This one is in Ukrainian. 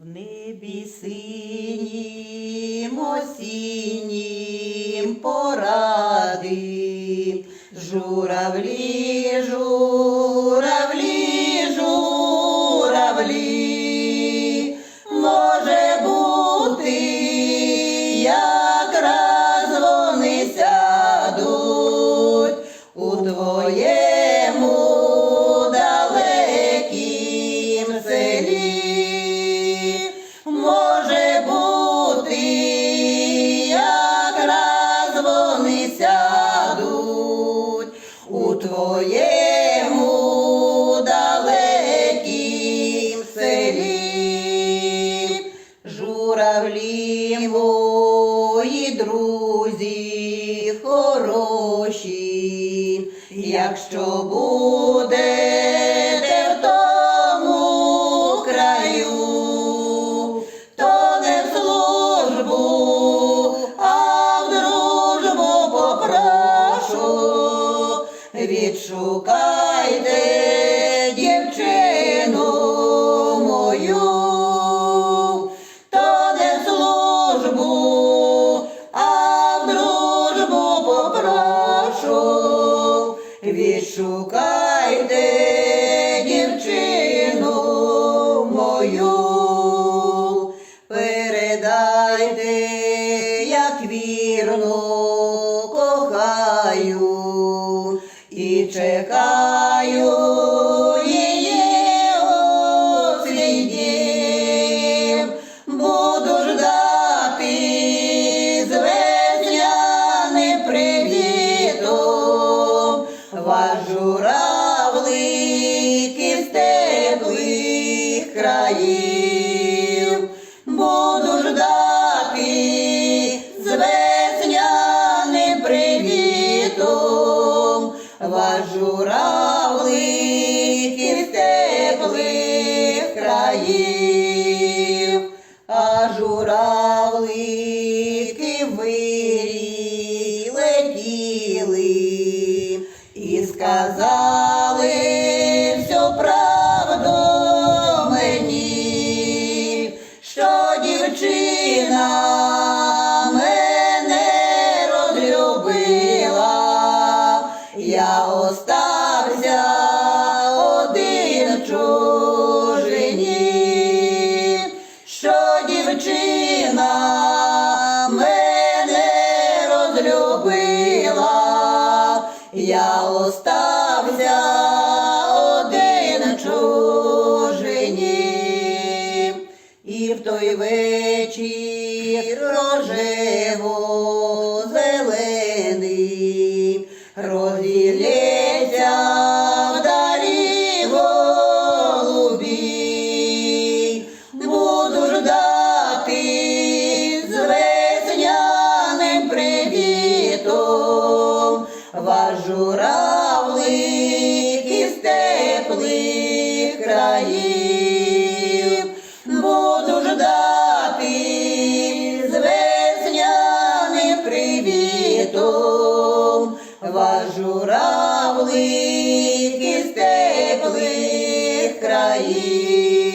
В небі синім осіннім поради, журавлі, журавлі, у твоєму далекім селі. Журавлі мої друзі хороші, якщо будете відшукайте дівчину мою, то не службу, а дружбу попрошу, відшукайте і чекаю її у свій дім. Буду ждати з весняним привітом ваш журавлики з теплих країв. Ваш журавлики теплих країв, а журавлики вирі летіли і сказали всю правду мені, що дівчина мене розлюбила, я остався один чужині, що дівчина мене розлюбила, я остався один чужині, і в той вечір рожево теплих країв. Буду ждати з весняним привітом ваш журавлик із теплих країв.